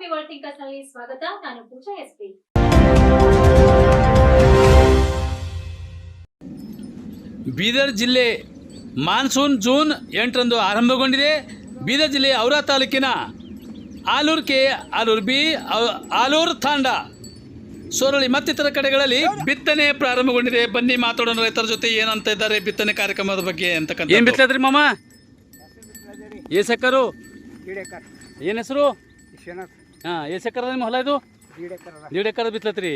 V world ಥಿಂಕರ್ಸ್ನಲ್ಲಿ ಸ್ವಾಗತ. ನಾನು ಪೂಜಾ SP. Bidar ಜಿಲ್ಲೆ ಮಾನ್ಸೂನ್ ಜೂನ್ ಎಂಟರಂದು ಆರಂಭಗೊಂಡಿದೆ. ಬೀದರ್ ಜಿಲ್ಲೆ ಔರಾ ತಾಲೂಕಿನ ಆಲೂರ್ ಕೆ ಆಲೂರ್ ಬಿ ಆಲೂರ್ ತಾಂಡ. ಸೋರಳಿ ಮತ್ತಿತರ ಕಡೆಗಳಲ್ಲಿ ಬಿತ್ತನೆ ಪ್ರಾರಂಭಗೊಂಡಿದೆ. ಬನ್ನಿ ಮಾತಾಡೋಣ ರೈತರ ಜೊತೆ ಏನಂತ ಇದ್ದಾರೆ ಬಿತ್ತನೆ ಕಾರ್ಯಕ್ರಮದ ಬಗ್ಗೆ ಅಂತಕ್ಕಂಥ ಏನು ಬಿತ್ತದ್ರಿ ಮಾಮ? ಏಸ್ ಎಕರು ದೀಡೆಕರ್ ಏನು ಹೆಸರು? ವಿಶ್ವನಾಥ್ ಹಾಂ ಎಷ್ಟು ಎಕರೆ ನಿಮ್ಮ ಹೊಲ ಇದು? ದೀಡ್ ಎಕರ ಬಿತ್ತತ್ರಿ.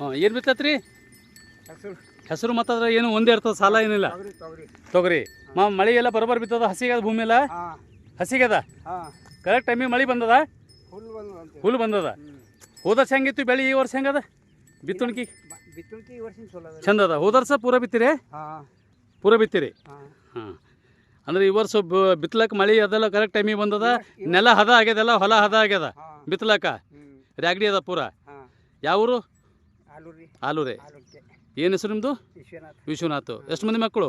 ಹಾಂ. ಏನು ಬಿತ್ತತ್ರಿ? ಹೆಸರು. ಹೆಸರು ಮತ್ತದ್ರ ಏನು ಒಂದೇ ಇರ್ತದೆ ಸಾಲ ಏನಿಲ್ಲ? ತೊಗರಿ ಮಾ ಮಳೆ ಎಲ್ಲ ಬರೋಬ್ಬರ ಬಿತ್ತದ ಹಸಿಗದ ಭೂಮಿ ಎಲ್ಲ? ಹಸಿಗದ ಕರೆಕ್ಟ್ ಟೈಮಿಗೆ ಮಳೆ ಬಂದದ? ಹುಲ್ಲು ಹುಲ್ ಬಂದದ? ಹೋದ ವರ್ಷ ಹೆಂಗಿತ್ತು ಬೆಳೆ ಈ ವರ್ಷ ಹೆಂಗದ? ಬಿತ್ತುಣಿಕಿ? ಬಿತ್ತುಣಿಕೆ ಈ ವರ್ಷ ಚಲೋ ಅದ. ಚಂದ ಅದ. ಹೋದ ವರ್ಷ ಪೂರ ಬಿತ್ತಿರಿ? ಪೂರ ಬಿತ್ತಿರಿ? ಹಾಂ. ಅಂದ್ರೆ ಈ ವರ್ಷ ಬಿತ್ತಲಕ್ಕ ಮಳೆ ಅದೆಲ್ಲ ಕರೆಕ್ಟ್ ಟೈಮಿಗೆ ಬಂದದ? ನೆಲ ಹದ ಆಗ್ಯದಲ್ಲ ಹೊಲ ಹದ ಆಗ್ಯದ? ಹ್ಞೂ ರಾಗಡಿ ಅದ ಪೂರ? ಹಾಂ. ಯಾವೂರು? ಆಲೂರಿ ಏನು ಹೆಸರು ನಿಮ್ಮದು ವಿಶ್ವನಾಥ್. ಎಷ್ಟು ಮಂದಿ ಮಕ್ಕಳು?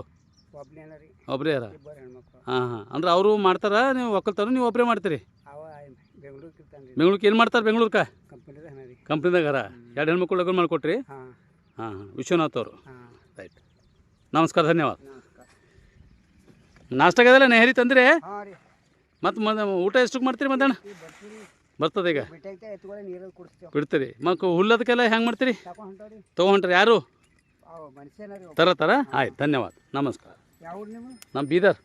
ಒಬ್ರೇ ಅರ ಒಬ್ಬರೇ ಅರ ಹಾಂ ಹಾಂ. ಅಂದ್ರೆ ಅವರು ಮಾಡ್ತಾರ ನೀವು ಒಕ್ಕಲ್ತಾರ ನೀವು ಒಬ್ಬರೇ ಮಾಡ್ತೀರಿ? ಬೆಂಗಳೂರಿಗೆ ಏನು ಮಾಡ್ತಾರೆ ಬೆಂಗ್ಳೂರ್ಕ? ಕಂಪ್ನಿದಾಗ ಹಣ ಎರಡು ಹೆಣ್ಮಕ್ಳು ಲಗ್ನ ಮಾಡಿಕೊಟ್ರಿ? ಹಾ. ಹಾಂ ವಿಶ್ವನಾಥ್ ಅವರು. ರೈಟ್. ನಮಸ್ಕಾರ ಧನ್ಯವಾದ. ನಾಷ್ಟಾಗದಲ್ಲ ನೆಹರಿ ತಂದ್ರೆ? ಮತ್ತೆ ಊಟ ಎಷ್ಟಕ್ಕೆ ಮಾಡ್ತೀರಿ ಮಧ್ಯಾಹ್ನ? ಬರ್ತದೆ ಈಗ? ಬಿಡ್ತೀರಿ ಮಕ್ಕ ಹುಲ್ಲದಕ್ಕೆಲ್ಲ ಹೆಂಗೆ ಮಾಡ್ತೀರಿ? ತಗೊಂಡ್ರಿ ಯಾರು? ತರ ತರ? ಆಯ್ತು ಧನ್ಯವಾದ. ನಮಸ್ಕಾರ. ನಮ್ಮ ಬೀದರ್.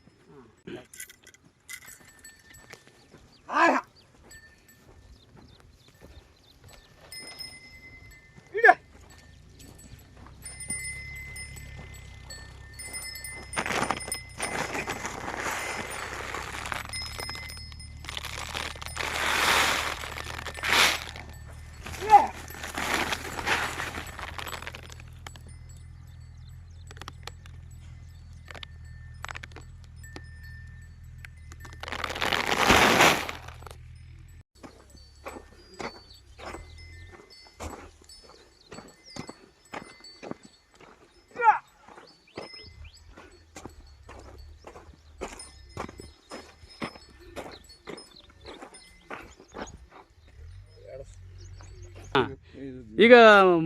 ಈಗ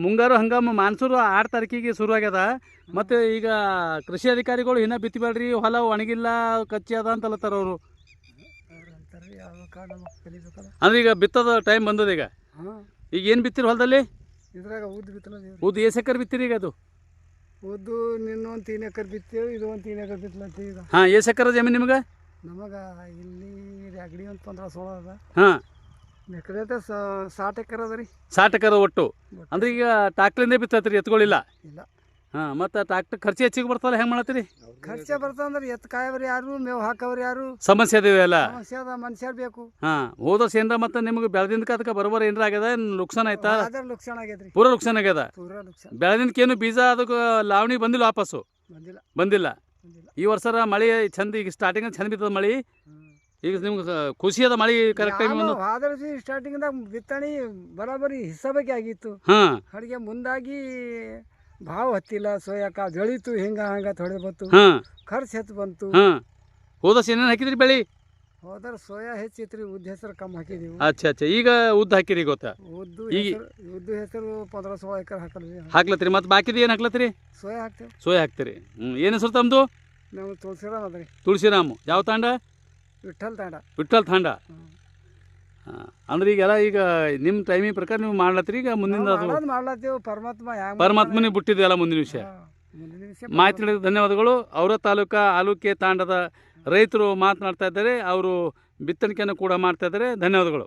ಮುಂಗಾರು ಹಂಗಾಮ ಮಾನ್ಸೂರು ಆರು ತಾರೀಕಿಗೆ ಶುರು ಆಗ್ಯದ ಮತ್ತು ಈಗ ಕೃಷಿ ಅಧಿಕಾರಿಗಳು ಇನ್ನೂ ಬಿತ್ತಿಬೇಡ್ರಿ ಹೊಲ ಒಣಗಿಲ್ಲ ಕಚ್ಚಿ ಅದ ಅಂತಲತ್ತಾರ ಅವರು. ಅಂದ್ರೆ ಈಗ ಬಿತ್ತದ ಟೈಮ್ ಬಂದದ ಈಗ. ಈಗ ಏನು ಬಿತ್ತಿರ ಹೊಲದಲ್ಲಿ? ಇದ್ರಾಗ ಉದ್ದು ಬಿತ್ತಲ ದೇವ್ರಿ ಉದ್ದು ಎಕರ್ ಬಿತ್ತಿರಿ ಈಗ ಅದು? ಉದ್ದು ನಿನ್ನ ಒಂದು ತೀನ್ ಎಕರೆ ಬಿತ್ತೇವೆ ಇದು ಒಂದು ತೀನ್ ಎಕರೆ ಬಿತ್ತಲಂತ ಈಗ. ಹಾಂ ಏಸ್ ಎಕರ್ ಜಮೀನು ನಿಮ್ಗೆ? ನಮಗೆ ಇಲ್ಲಿ ಅಗಡಿ ಒಂದು ಪಂದ್ರ ಸೋಳ ಅದ. ಹಾಂ. ಎಕರೆ ಸಾಟ್ ಎಕರೆ ಅದ ರೀ. ಸಾಟ್ ಎಕರ್ ಒಟ್ಟು. ಅಂದ್ರೆ ಈಗ ಟ್ಯಾಕ್ಟ್ರಿಂದ ಬಿತ್ತತ್ರಿ ಎತ್ಕೊಳ್ಳಿಲ್ಲ ಇಲ್ಲ. ಹಾಂ ಮತ್ತು ಟ್ಯಾಕ್ಟರ್ ಖರ್ಚು ಹೆಚ್ಚಿಗೆ ಬರ್ತಲ್ಲ ಹೆಂಗೆ ಮಾಡತ್ತೀರಿ? ಖರ್ಚ ಬರ್ತಂದ್ರೆ ಎತ್ತು ಕಾಯವ್ರು ಯಾರು ಮೇವು ಹಾಕವ್ರು ಯಾರು? ಸಮಸ್ಯೆ ಅದಾವೆ ಎಲ್ಲ ಸಮಸ್ಯೆ ಅದ ಮನುಷ್ಯರು ಬೇಕು. ಹಾಂ ಹೋದ ವರ್ಷ ಏನ್ರ ಮತ್ತೆ ನಿಮ್ಗೆ ಬೆಳೆದಿಂದ ಅದಕ್ಕೆ ಬರೋಬರ ಏನ್ರ ಆಗ್ಯದ ನುಕ್ಸಾನ್ ಆಯ್ತಾ? ಅದ್ರ ಲುಕ್ಷಣ ಆಗೈತ್ರಿ ಪೂರ ನುಕ್ಸಾನ್ ಆಗ್ಯದ? ಪೂರಾ ಬೆಳೆದಿಂದಕ್ಕೇನು ಬೀಜ ಅದಕ್ಕೆ ಲಾವಣಿ ಬಂದಿಲ್ಲ ವಾಪಸ್ಸು? ಬಂದಿಲ್ಲ. ಬಂದಿಲ್ಲ? ಬಂದಿಲ್ಲ. ಈ ವರ್ಷ ಮಳೆ ಚಂದ ಈಗ ಸ್ಟಾರ್ಟಿಂಗ್ ಚಂದ ಬಿತ್ತದ ಮಳೆ. ಈಗ ನಿಮ್ಗೆ ಖುಷಿ ಅದ ಮಳೆ ಕರೆಕ್ಟ್ ಟೈಮ್ ಸ್ಟಾರ್ಟಿಂಗ್ ಆದ್ರ ಸ್ಟಾರ್ಟಿಂಗ್ದಾಗ ಬಿತ್ತಣಿ ಬರಾಬರಿ ಹಿಸಬೇಕೆ ಆಗಿತ್ತು. ಹಾಂ. ಅಡಿಗೆ ಮುಂದಾಗಿ ಭಾವ ಹತ್ತಿಲ್ಲ ಸೋಯಾಕ ಜಳಿತು ಹಿಂಗ ಹಂಗ ತೊಡೆ ಬಂತು. ಹಾಂ. ಖರ್ಚು ಹೆಚ್ಚು ಬಂತು. ಹಾಂ. ಹೋದ ವರ್ಷ ಏನೇನು ಹಾಕಿದ್ರಿ ಬೆಳಿ? ಹೋದ್ರ ಸೋಯಾ ಹೆಚ್ಚಿತ್ರಿ ಉದ್ದ ಹೆಸರು ಕಮ್ಮಿ ಹಾಕಿದೀವಿ. ಅಚ್ಚಾ ಅಚ್ಚಾ. ಈಗ ಉದ್ದ ಹಾಕಿರಿ ಗೊತ್ತಾ? ಉದ್ದು ಈಗ- ಉದ್ದು ಹೆಸರು ಪಂದ್ರ ಸೋಳ ಎಕರೆ ಹಾಕಲ್ರಿ. ಹಾಕ್ಲತ್ರಿ ಮತ್ತು ಬಾಕಿದು ಏನು ಹಾಕ್ಲತ್ರಿ ಸೋಯಾ ಹಾಕ್ತೇವೆ. ಸೋಯಾ ಹಾಕ್ತೀರಿ. ಹ್ಞೂ ಏನು ಹೆಸರು ತಮ್ಮದು ನಾವು ತುಳಸಿರಾಮ್ ಅದ್ರಿ ತುಳಸಿರಾಮು. ಯಾವ ತಾಂಡ? ವಿಠಲ್ ತಾಂಡ. ವಿಠಲ್ ತಾಂಡ. ಅಂದ್ರೆ ಈಗೆಲ್ಲ ಈಗ ನಿಮ್ಮ ಟೈಮಿಂಗ್ ಪ್ರಕಾರ ನೀವು ಮಾಡ್ಲತ್ರಿ ಈಗ ಮುಂದಿನ ಅದು ಮಾಡ್ಲತ್ತೀವಿ ಪರಮಾತ್ಮ ಪರಮಾತ್ಮನೇ ಬಿಟ್ಟಿದ್ದು ಎಲ್ಲ ಮುಂದಿನ ವಿಷಯ? ಮುಂದಿನ ವಿಷಯ ಮಾಹಿತಿ ನೀಡಿದ ಧನ್ಯವಾದಗಳು. ಅವರ ತಾಲೂಕಾ ಆಲೂಕೆ ತಾಂಡದ ರೈತರು ಮಾತನಾಡ್ತಾ ಇದ್ದಾರೆ. ಅವರು ಬಿತ್ತಣಿಕೆಯನ್ನು ಕೂಡ ಮಾಡ್ತಾ ಇದ್ದಾರೆ. ಧನ್ಯವಾದಗಳು.